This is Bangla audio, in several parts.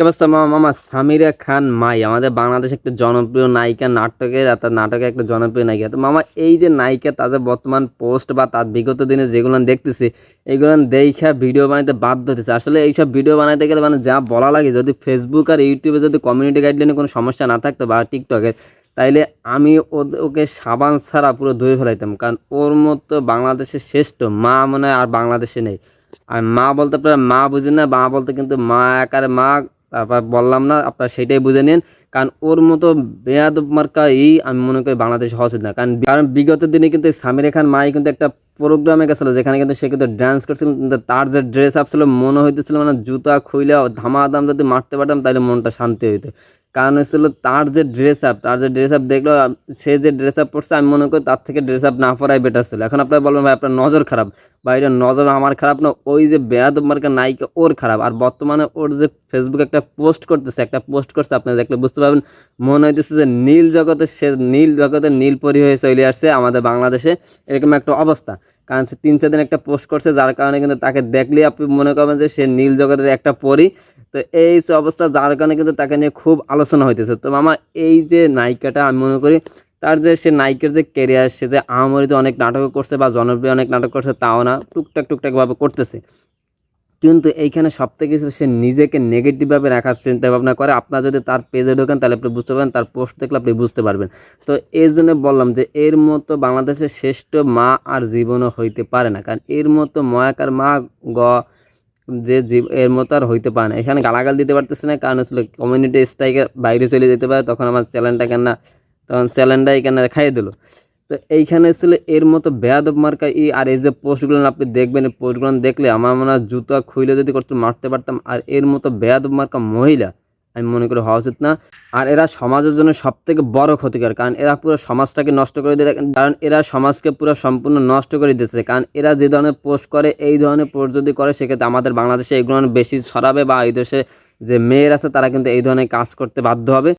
কি অবস্থা মামা, সামিরা খান মাই, আমাদের বাংলাদেশ একটা জনপ্রিয় নায়িকা, নাটকের তার নাটকে একটা জনপ্রিয় নায়িকা। তো মামা, এই যে নায়িকা তাদের বর্তমান পোস্ট বা তার বিগত দিনে যেগুলো দেখতেছি, এগুলো দেখা ভিডিও বানাইতে বাধ্য হতেছে আসলে এইসব ভিডিও বানাইতে গেলে মানে যা বলা লাগে, যদি ফেসবুক আর ইউটিউবে যদি কমিউনিটি গাইডলাইনে কোনো সমস্যা না থাকতো বা টিকটকে তাইলে আমি ওকে সাবান ছাড়া পুরো ধুয়ে ফেলাইতাম। কারণ ওর মতো বাংলাদেশের শ্রেষ্ঠ মা মনে হয় আর বাংলাদেশে নেই। আর মা বলতে আপনারা মা বুঝেন না, মা বলতে কিন্তু মা একার মা তারপর বললাম না, আপনারা সেটাই বুঝে নিন। কারণ ওর মতো বেয়াদ মার্কা এই আমি মনে করি বাংলাদেশ হওয়া উচিত না। কারণ কারণ বিগত দিনে কিন্তু সামির খান মাই কিন্তু একটা প্রোগ্রামে গেছিল, যেখানে কিন্তু সে কিন্তু ডান্স করছিল, কিন্তু তার যে ড্রেস আপ ছিল, মনে হইতেছিল মানে জুতা খুইলে ধামাধাম যদি মারতে পারতাম তাহলে মনটা শান্তি হইতো। কারণ হচ্ছিল তার যে ড্রেস আপ তার যে ড্রেস আপ দেখল, সে যে ড্রেস আপ পড়ছে আমি মনে করি তার থেকে ড্রেস আপ না পড়াই বেটার ছিল। এখন আপনার বলবেন ভাই, আপনার নজর খারাপ। বা এটা নজর আমার খারাপ না, ওই যে বেয়াদ মার্কা নায়িকা ওর খারাপ। আর বর্তমানে ওর যে ফেসবুকে একটা পোস্ট করতেছে, একটা পোস্ট করছে, আপনি দেখলে বুঝতে পারবেন, মনে হইতেছে যে নীল জগতে সে, নীল জগতে নীল পরি হয়ে চলে আসছে আমাদের বাংলাদেশে, এরকম একটা অবস্থা। কারণ সে তিন, চার দিন একটা পোস্ট করছে, যার কারণে কিন্তু তাকে দেখলে আপনি মনে করবেন যে সে নীল জগতের একটা পরি। তো এই সে অবস্থা, যার কারণে কিন্তু তাকে নিয়ে খুব আলোচনা হইতেছে। তো মামা, এই যে নায়িকাটা, আমি মনে করি তার যে সে নায়িকার যে ক্যারিয়ার সে যে আহামরিতে অনেক নাটক করছে বা জনপ্রিয় অনেক নাটক করছে, তাও না, টুকটাক টুকটাকভাবে করতেছে। কিন্তু এইখানে সব থেকে সে নিজেকে নেগেটিভভাবে রাখার চিন্তা ভাবনা করে। আপনার যদি তার পেজে ঢোকেন, তাহলে আপনি বুঝতে পারবেন, তার পোস্ট দেখলে আপনি বুঝতে পারবেন। তো এই জন্য বললাম যে, এর মতো বাংলাদেশের শ্রেষ্ঠ মা আর জীবনও হইতে পারে না। কারণ এর মতো ময়াকার মা গ যে জীব- এর মতো আর হইতে পারে না। এখানে গালাগাল দিতে পারতেছে না, কারণ আসলে কমিউনিটি স্ট্রাইকের বাইরে চলে যেতে পারে, তখন আমার চ্যানেলটা কেন তখন চ্যানেলটাই কেন খাইয়ে দিল। তো এইখানে ছিল এর মতো বেয়াদব মার্কা ই আর এই যে পোস্টগুলো আপনি দেখবেন, এই পোস্টগুলো দেখলে আমার মনে হয় জুতা খুইলে যদি করতে মারতে পারতাম, আর এর মতো বেয়াদব মার্কা মহিলা, আমি মনে করি হওয়া উচিত না। আর এরা সমাজের জন্য সব থেকে বড় ক্ষতিকর কারণ এরা পুরো সমাজটাকে নষ্ট করে দিয়ে কারণ এরা সমাজকে পুরো সম্পূর্ণ নষ্ট করে দিতেছে কারণ এরা যে ধরনের পোস্ট করে, এই ধরনের পোস্ট যদি করে, সেক্ষেত্রে আমাদের বাংলাদেশে এগুলো বেশি ছড়াবে বা এই দেশে যে মেয়ের আছে, তারা কিন্তু এই ধরনের কাজ করতে বাধ্য হবে।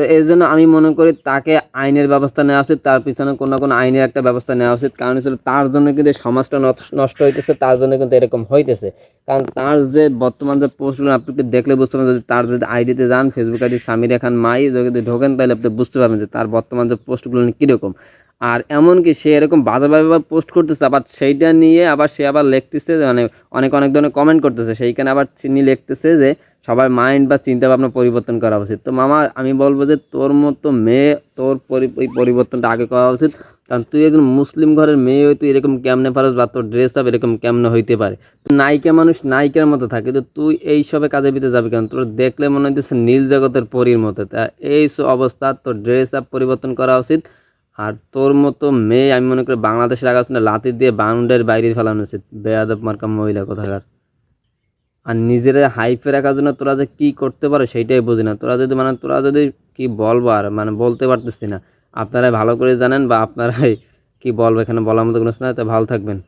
তো এই জন্য আমি মনে করি তাকে আইনের ব্যবস্থা নেওয়া উচিত, তার পিছনে কোনো না কোনো আইনের একটা ব্যবস্থা নেওয়া উচিত। কারণ হচ্ছে তার জন্য কিন্তু সমাজটা নষ্ট- হইতেছে, তার জন্য কিন্তু এরকম হইতেছে। কারণ তার যে বর্তমান যে পোস্টগুলো আপনি দেখলে বুঝতে পারবেন যদি তার যদি আইডিতে যান ফেসবুক আইডি সামির খান মাই, যদি ঢোকেন তাহলে আপনি বুঝতে পারবেন যে তার বর্তমান যে পোস্টগুলো কীরকম। আর এমনকি সে এরকম বাজারভাবে পোস্ট করতেছে, আবার সেইটা নিয়ে আবার সে আবার লিখতেছে মানে অনেক অনেক ধরনের কমেন্ট করতেছে, সেইখানে আবার চিনি লিখতেছে যে সবার মাইন্ড বা চিন্তা ভাবনা পরিবর্তন করা উচিত। তো মামা, আমি বলব যে তোর মতো মেয়ে, তোর পরি- পরিবর্তনটা আগে করা উচিত। কারণ তুই একজন মুসলিম ঘরের মেয়ে হয়ে তুই এরকম কেমনে পারস বা তোর ড্রেস আপ এরকম কেমনে হইতে পারে? নায়িকা মানুষ নায়িকার মতো থাকে, তো তুই এই সবে কাজের ভিতরে যাবি কেন? তোর দেখলে মনে হইতেছে নীল জগতের পরীর মতো। তা এই অবস্থা, তোর ড্রেস আপ পরিবর্তন করা উচিত। আর তোর মতো মেয়ে, আমি মনে করি বাংলাদেশের আকাশ লাতি দিয়ে বাউন্ডের বাইরে ফেলানো উচিত। বেয়াদব মার্কা মহিলা কোথাকার। আর নিজেরা হাইপে রাখার জন্য তোরা যে কী করতে পারো সেইটাই বুঝি না। তোরা যদি মানে তোরা যদি কি বলব আর মানে বলতে পারতেছি না আপনারা ভালো করে জানেন বা আপনারাই কি বলব এখানে বলার মতো কোনো কিছু তো ভালো থাকবেন।